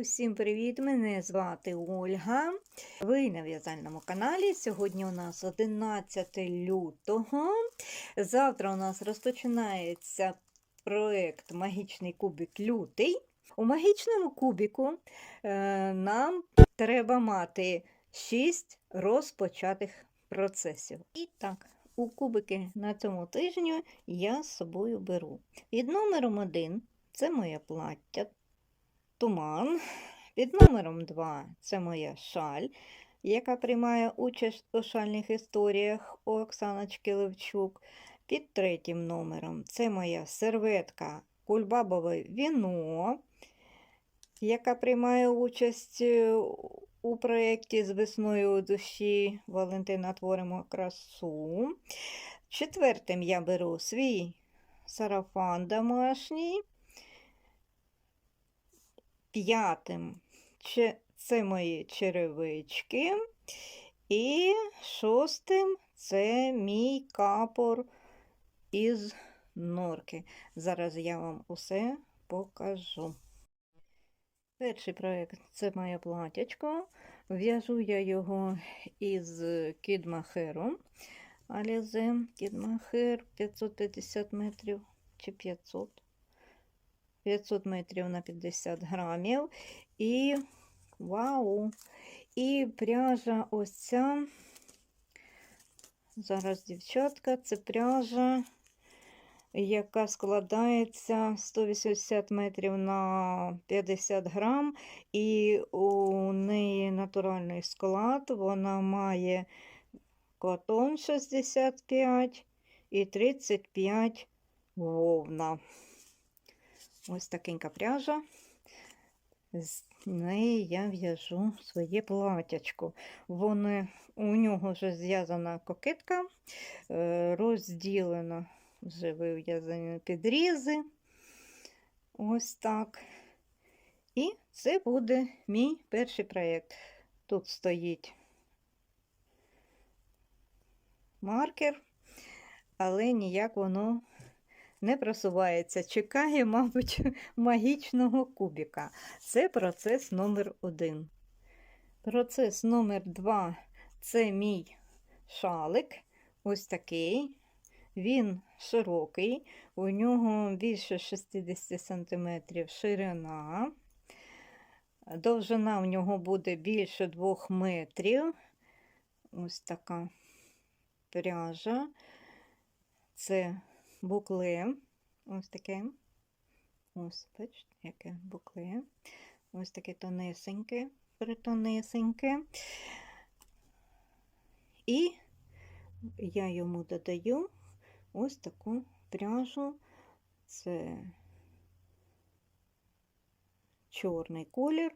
Усім привіт! Мене звати Ольга. Ви на в'язальному каналі. Сьогодні у нас 11 лютого. Завтра у нас розпочинається проєкт Магічний кубик лютий. У магічному кубіку е, нам треба мати 6 розпочатих процесів. І так, у кубики на цьому тижні я з собою беру. Під номером 1 це моє плаття туман. Під номером 2 це моя шаль, яка приймає участь у шальних історіях у Оксаночки Левчук. Під третім номером це моя серветка кульбабове віно, яка приймає участь е, у проєкті з весною у душі Валентина Творимо красу. Четвертим я беру свій сарафан домашній. П'ятим це мої черевички. І шостим це мій капор із норки. Зараз я вам усе покажу. Перший проєкт це моє платячко. В'яжу я його із кідмахеру. Алізе кідмахер 550 метрів чи 500. 500 метрів на 50 грамів. І вау! І пряжа ось ця. Зараз, дівчатка, це пряжа, яка складається 180 метрів на 50 грам, і у неї натуральний склад. Вона має котон 65 і 35 вовна. Ось такенька пряжа. З неї я в'яжу своє платячко. Вони, у нього вже зв'язана кокетка, е, розділена вже вив'язані підрізи. Ось так. І це буде мій перший проєкт. Тут стоїть маркер, але ніяк воно не просувається. Чекає, мабуть, магічного кубіка. Це процес номер один. Процес номер два це мій шалик. Ось такий. Він широкий, у нього більше 60 см ширина. Довжина в нього буде більше 2 метрів. Ось така пряжа. Це букле. Ось таке. Ось, бачите, яке букле. Ось таке тонесеньке, притонесеньке. І я йому додаю ось таку пряжу. Це чорний колір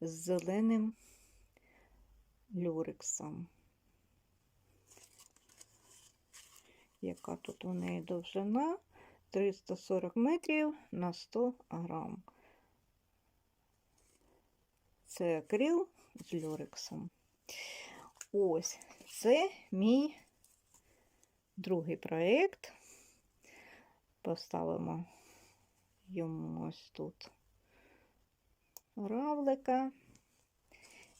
з зеленим люрексом. Яка тут у неї довжина 340 метрів на 100 грам. Це акрил з люрексом. Ось це мій другий проєкт. Поставимо йому ось тут равлика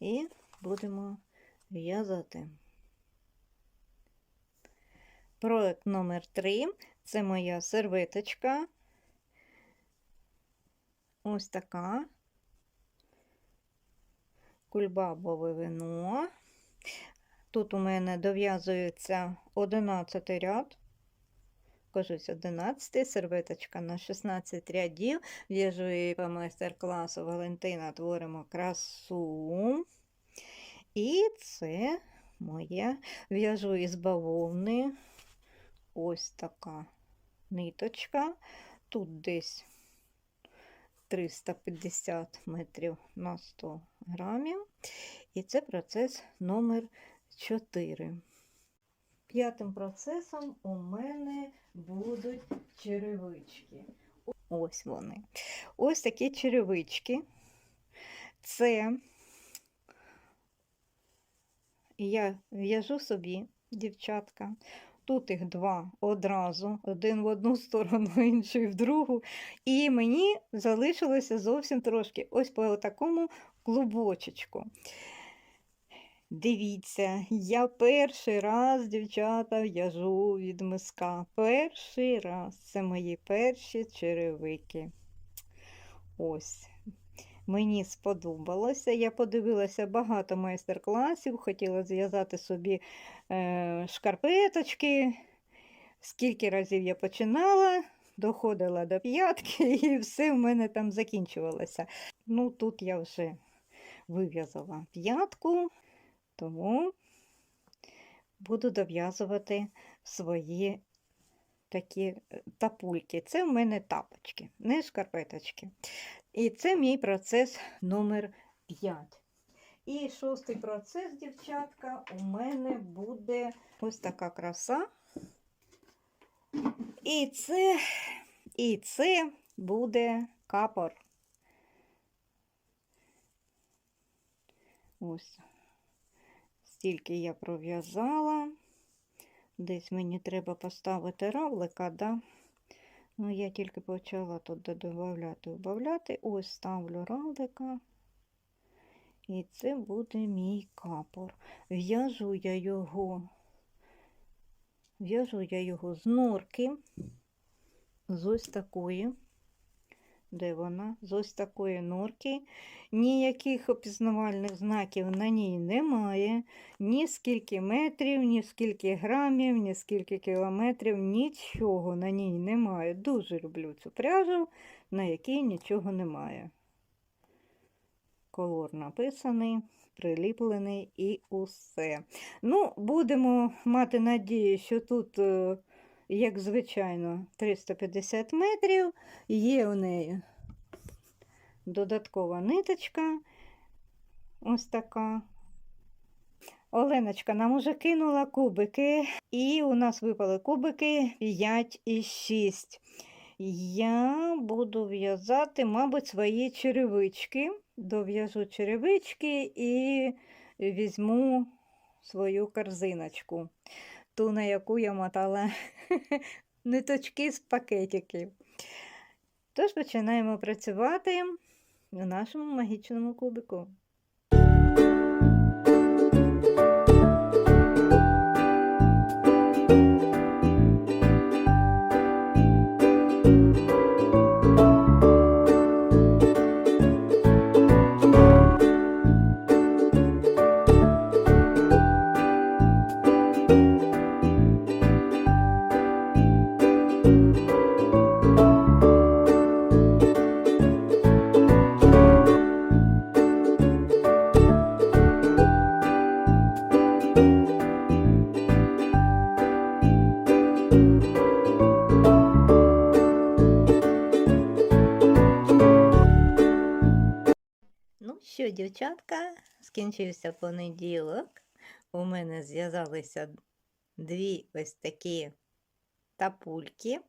і будемо в'язати. Проект номер 3 це моя серветочка. Ось така. Кульбабове вино. Тут у мене дов'язується 11 ряд. Кажусь, 11 серветочка на 16 рядів. В'яжу її по майстер-класу Валентина творимо красу. І це моє в'яжу із бавовни ось така ниточка. Тут десь 350 метрів на 100 грамів. І це процес номер 4. П'ятим процесом у мене будуть черевички. Ось вони. Ось такі черевички. Це я в'яжу собі, дівчатка. Тут їх два одразу, один в одну сторону, інший в другу. І мені залишилося зовсім трошки ось по такому клубочечку. Дивіться, я перший раз, дівчата, в'яжу від миска. Перший раз. Це мої перші черевики. Ось. Мені сподобалося. Я подивилася багато майстер-класів, хотіла зв'язати собі е, шкарпеточки. Скільки разів я починала, доходила до п'ятки, і все в мене там закінчувалося. Ну, тут я вже вив'язала п'ятку, тому буду дов'язувати свої такі е, тапульки. Це в мене тапочки, не шкарпеточки. І це мій процес номер 5. І шостий процес, дівчатка, у мене буде ось така краса. І це, і це буде капор. Ось стільки я пров'язала. Десь мені треба поставити равлика, да? Ну, я тільки почала тут додавати, убавляти. Ось ставлю равлика. І це буде мій капор. В'яжу я його, в'яжу я його з норки, з ось такої. Де вона? З ось такої норки. Ніяких опізнавальних знаків на ній немає. Ні скільки метрів, ні скільки грамів, ні скільки кілометрів, нічого на ній немає. Дуже люблю цю пряжу, на якій нічого немає. Колор написаний, приліплений і усе. Ну, будемо мати надію, що тут. Як звичайно, 350 метрів. Є у неї додаткова ниточка. Ось така. Оленочка нам уже кинула кубики, і у нас випали кубики 5 і 6. Я буду в'язати, мабуть, свої черевички. Дов'яжу черевички і візьму свою корзиночку ту, на яку я мотала ниточки з пакетиків. Тож починаємо працювати у нашому магічному кубику. Скінчився понеділок. У мене зв'язалися дві ось такі тапульки.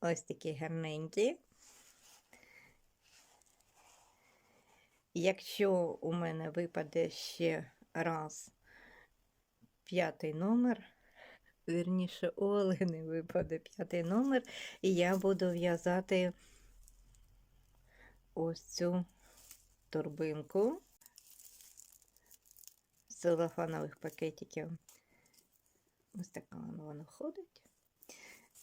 Ось такі гарненькі. Якщо у мене випаде ще раз п'ятий номер, вірніше, у Олени випаде п'ятий номер, і я буду в'язати ось цю торбинку з целофанових пакетиків. Ось така воно воно ходить.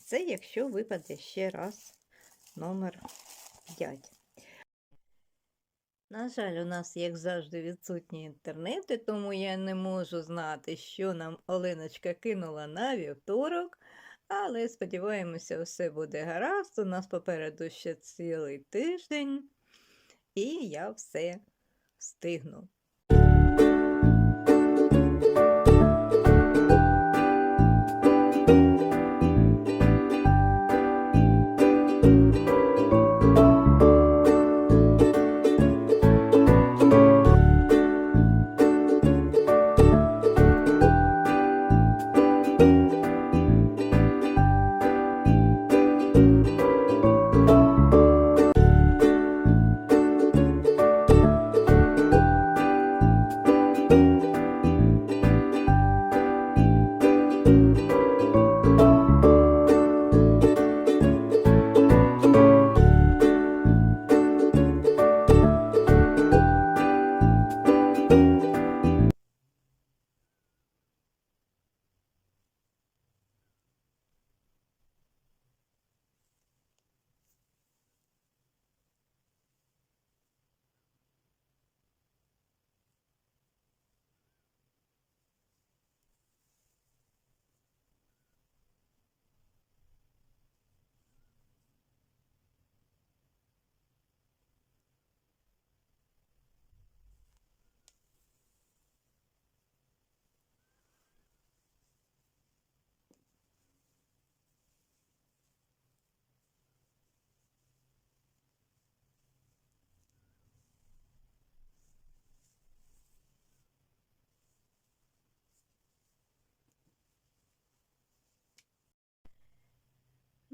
Це якщо випаде ще раз номер 5. На жаль, у нас, як завжди, відсутні інтернети, тому я не можу знати, що нам Оленочка кинула на вівторок. Але сподіваємося, все буде гаразд. У нас попереду ще цілий тиждень, і я все встигну.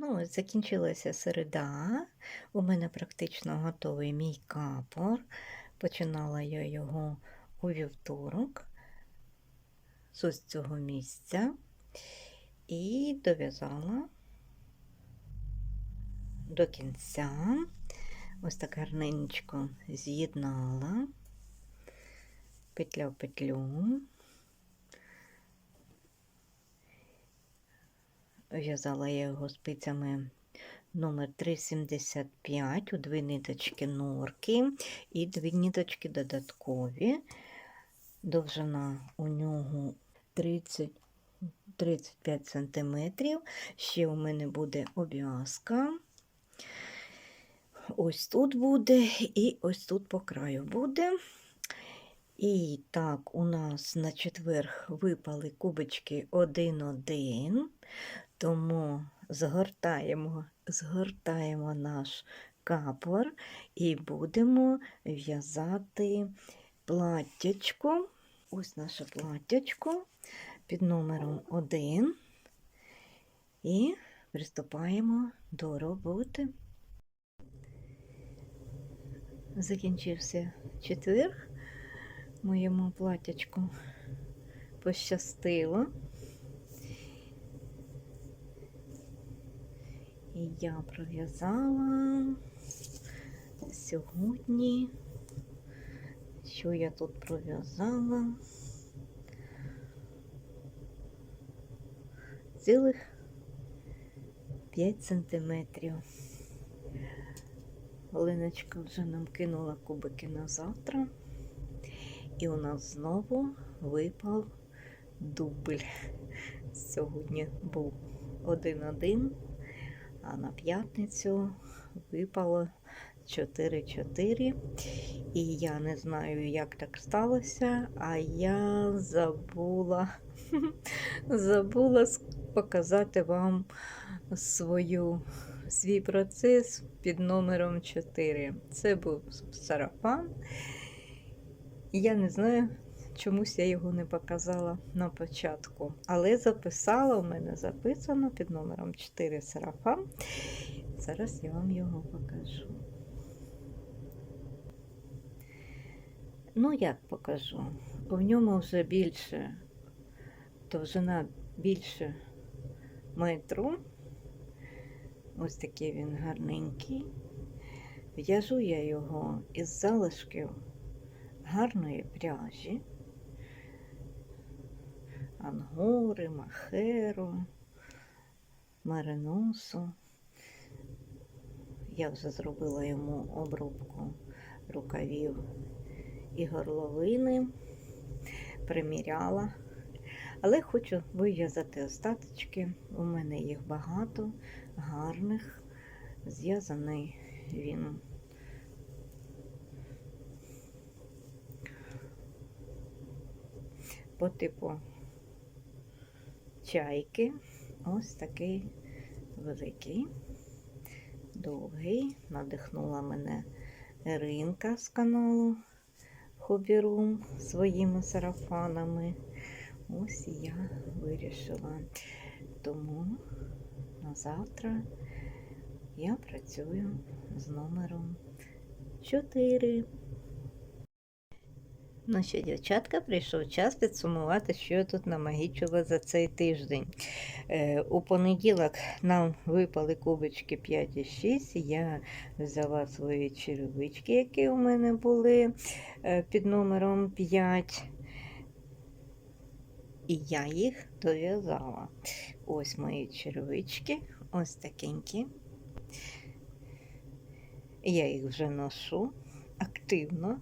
Ну, закінчилася середа. У мене практично готовий мій капор. Починала я його у вівторок з ось цього місця і дов'язала до кінця. Ось так гарненько з'єднала петля в петлю. В'язала я його спицями номер 375 у дві ниточки норки і дві ниточки додаткові. Довжина у нього 30 35 см. Ще у мене буде обв'язка. Ось тут буде, і ось тут по краю буде. І так, у нас на четверг випали кубочки 1-1. Тому згортаємо, згортаємо наш капор і будемо в'язати платтячко. Ось наше платтячко під номером 1 і приступаємо до роботи. Закінчився четверг, моєму платтячку пощастило. І я пров'язала сьогодні, що я тут пров'язала цілих 5 сантиметрів. Оленочка вже нам кинула кубики на завтра, і у нас знову випав дубль. Сьогодні був один-один а на п'ятницю випало 4-4. І я не знаю, як так сталося, а я забула забула показати вам свою, свій процес під номером 4. Це був сарафан. Я не знаю, чомусь я його не показала на початку. Але записала, у мене записано під номером 4 сарафан. Зараз я вам його покажу. Ну, як покажу? В ньому вже більше, довжина більше метру. Ось такий він гарненький. В'яжу я його із залишків гарної пряжі ангори, махеру, мариносу. Я вже зробила йому обробку рукавів і горловини, приміряла. Але хочу вив'язати остаточки. У мене їх багато, гарних. Зв'язаний він. По типу чайки. Ось такий великий, довгий. Надихнула мене Ринка з каналу Хобірум своїми сарафанами. Ось я вирішила. Тому на завтра я працюю з номером 4. Ну що, дівчатка, прийшов час підсумувати, що я тут намагічила за цей тиждень. Е, у понеділок нам випали кубочки 5 і 6. Я взяла свої черевички, які у мене були е, під номером 5. І я їх дов'язала. Ось мої черевички, ось такенькі. Я їх вже ношу активно.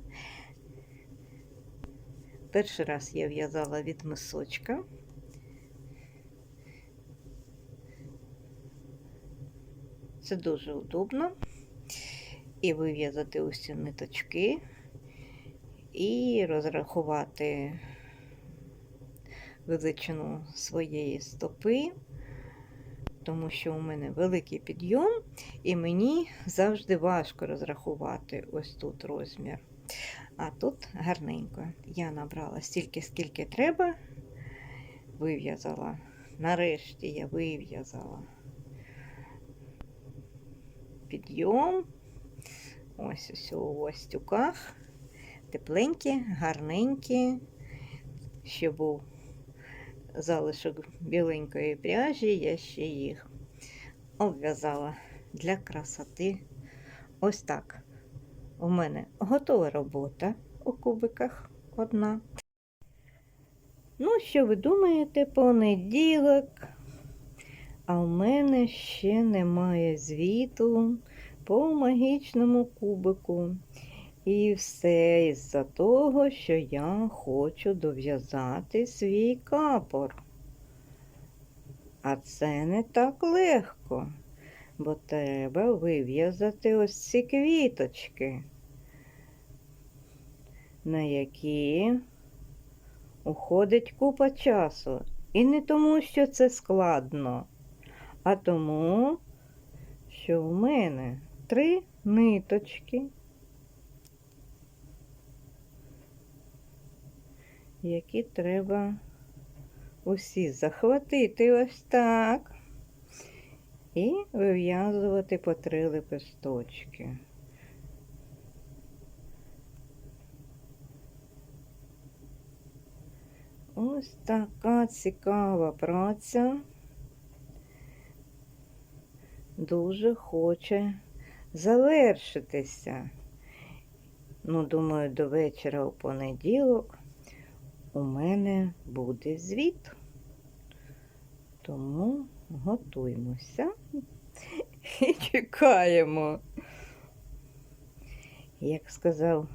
Перший раз я в'язала від мисочка. Це дуже удобно. І вив'язати усі ниточки, і розрахувати величину своєї стопи, тому що у мене великий підйом, і мені завжди важко розрахувати ось тут розмір. А тут гарненько. Я набрала стільки, скільки треба, вив'язала. Нарешті я вив'язала підйом. Ось ось у остюках. Тепленькі, гарненькі. Ще був залишок біленької пряжі, я ще їх обв'язала для красоти. Ось так. У мене готова робота у кубиках одна. Ну, що ви думаєте, понеділок? А у мене ще немає звіту по магічному кубику. І все із-за того, що я хочу дов'язати свій капор. А це не так легко бо треба вив'язати ось ці квіточки, на які уходить купа часу. І не тому, що це складно, а тому, що в мене три ниточки, які треба усі захватити ось так і вив'язувати по три лепесточки. Ось така цікава праця. Дуже хоче завершитися. Ну, думаю, до вечора у понеділок у мене буде звіт. Тому готуємося і чекаємо. Як сказав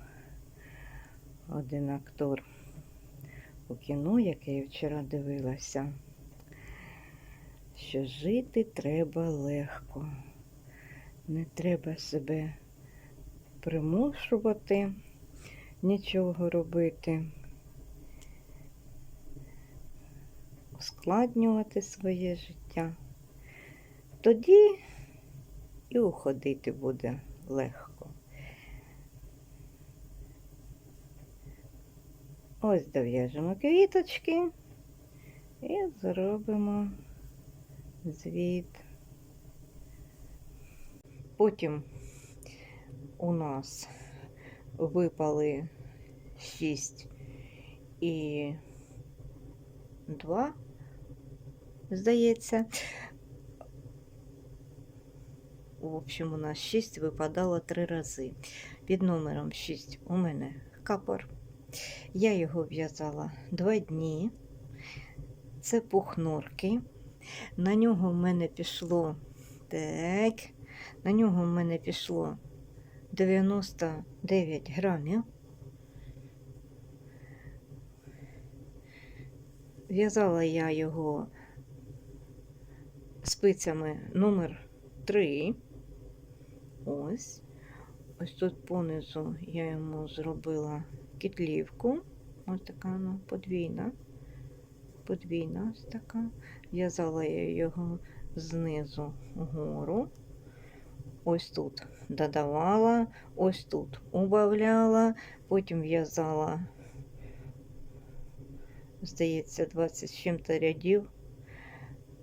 один актор у кіно, яке я вчора дивилася, що жити треба легко, не треба себе примушувати, нічого робити. ускладнювати своє життя, тоді і уходити буде легко. Ось дов'яжемо квіточки і зробимо звіт. Потім у нас випали 6 і 2 здається. В общем, у нас 6 випадало 3 рази. Під номером 6 у мене капор. Я його в'язала 2 дні. Це пух норки. На нього в мене пішло так, на нього в мене пішло 99 грамів. В'язала я його спицями номер 3 Ось. Ось тут понизу я йому зробила кітлівку. Ось така вона подвійна. Подвійна ось така. В'язала я його знизу вгору. Ось тут додавала, ось тут убавляла, потім в'язала, здається, 20 з чим-то рядів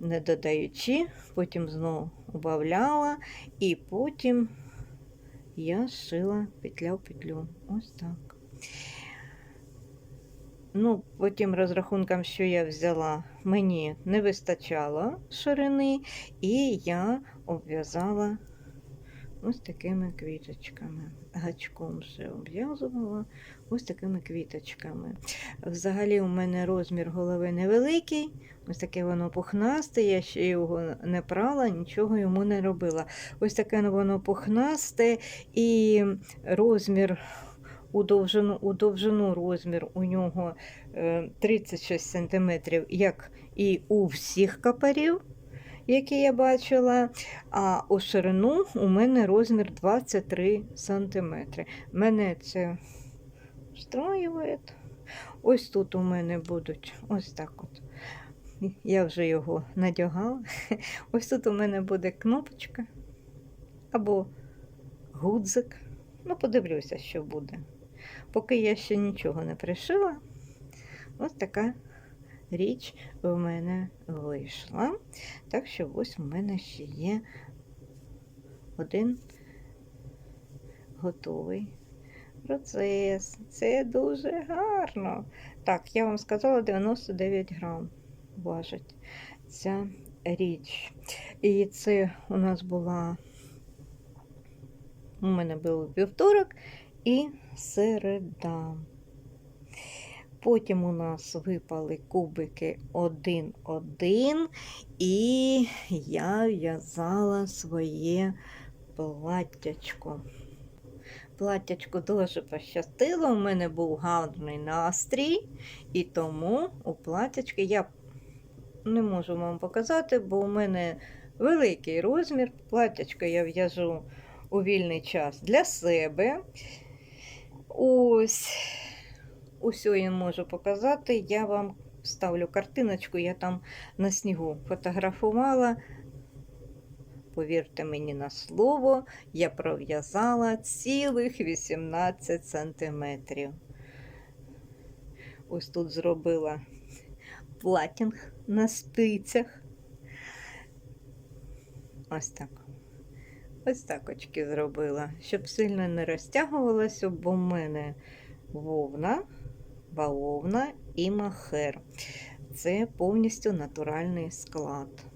не додаючи, потім знову убавляла, і потім я шила петля в петлю. Ось так. Ну, по тим розрахункам, що я взяла, мені не вистачало ширини, і я обв'язала ось такими квіточками. Гачком вже обв'язувала ось такими квіточками. Взагалі, у мене розмір голови невеликий, ось таке воно пухнасте, я ще його не прала, нічого йому не робила. Ось таке воно пухнасте і розмір. У довжину, у довжину розмір у нього е, 36 см, як і у всіх капарів, які я бачила. А у ширину у мене розмір 23 см. Мене це встроює. Ось тут у мене будуть ось так от. Я вже його надягала. Ось тут у мене буде кнопочка або гудзик. Ну, подивлюся, що буде. Поки я ще нічого не пришила, ось така річ в мене вийшла. Так що ось у мене ще є один готовий процес. Це дуже гарно. Так, я вам сказала 99 грам важить ця річ. І це у нас була, у мене був вівторок і середа. Потім у нас випали кубики 1-1, і я в'язала своє платтячко. Платтячку дуже пощастило, у мене був гарний настрій, і тому у платтячки я не можу вам показати, бо у мене великий розмір. Платтячко я в'яжу у вільний час для себе. Ось, усьо я можу показати. Я вам ставлю картиночку, я там на снігу фотографувала. Повірте мені на слово, я пров'язала цілих 18 сантиметрів. Ось тут зробила платінг на спицях. Ось так. Ось так очки зробила, щоб сильно не розтягувалося, бо в мене вовна, бавовна і махер. Це повністю натуральний склад.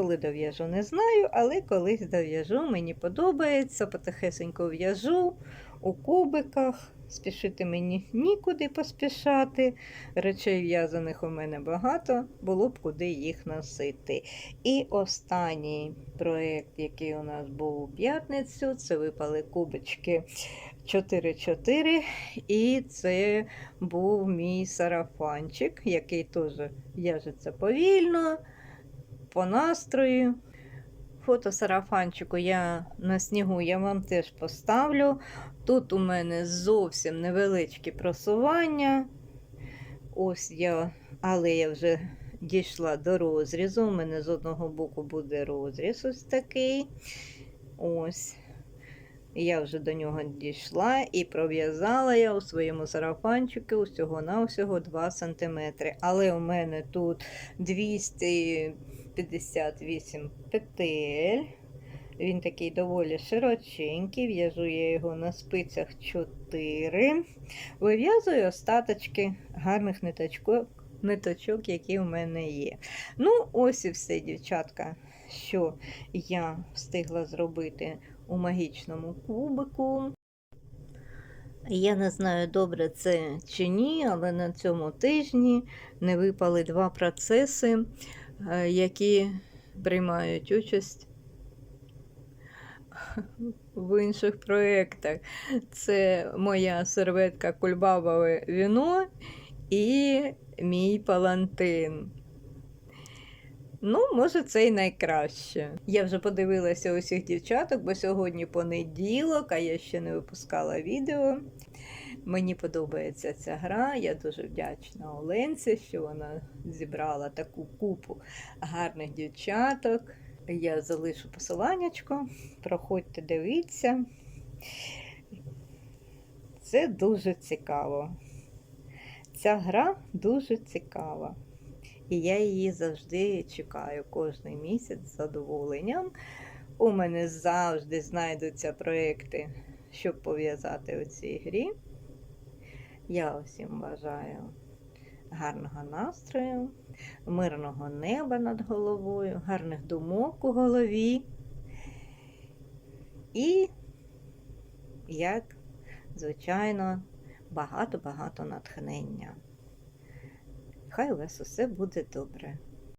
Коли дов'яжу, не знаю, але колись дов'яжу, мені подобається, потихесенько в'яжу у кубиках. Спішити мені нікуди поспішати. Речей в'язаних у мене багато, було б куди їх носити. І останній проєкт, який у нас був у п'ятницю, це випали кубочки 4-4. І це був мій сарафанчик, який теж в'яжеться повільно, по настрою. Фото сарафанчику я на снігу я вам теж поставлю. Тут у мене зовсім невеличкі просування. Ось я, але я вже дійшла до розрізу. У мене з одного боку буде розріз ось такий. Ось. Я вже до нього дійшла і пров'язала я у своєму сарафанчику усього-навсього 2 см. Але у мене тут 258 петель. Він такий доволі широченький, в'яжу я його на спицях 4. Вив'язую остаточки гарних ниточок, ниточок, які у мене є. Ну, ось і все, дівчатка, що я встигла зробити у магічному кубику. Я не знаю, добре це чи ні, але на цьому тижні не випали два процеси, які приймають участь в інших проєктах. Це моя серветка кульбабове віно і мій палантин. Ну, може, це й найкраще. Я вже подивилася усіх дівчаток, бо сьогодні понеділок, а я ще не випускала відео. Мені подобається ця гра. Я дуже вдячна Оленці, що вона зібрала таку купу гарних дівчаток. Я залишу посиланнячко, проходьте, дивіться. Це дуже цікаво. Ця гра дуже цікава. І я її завжди чекаю кожен місяць з задоволенням. У мене завжди знайдуться проекти, щоб пов'язати у цій грі. Я усім бажаю гарного настрою, мирного неба над головою, гарних думок у голові. І, як звичайно, багато-багато натхнення. Хай у вас усе буде добре.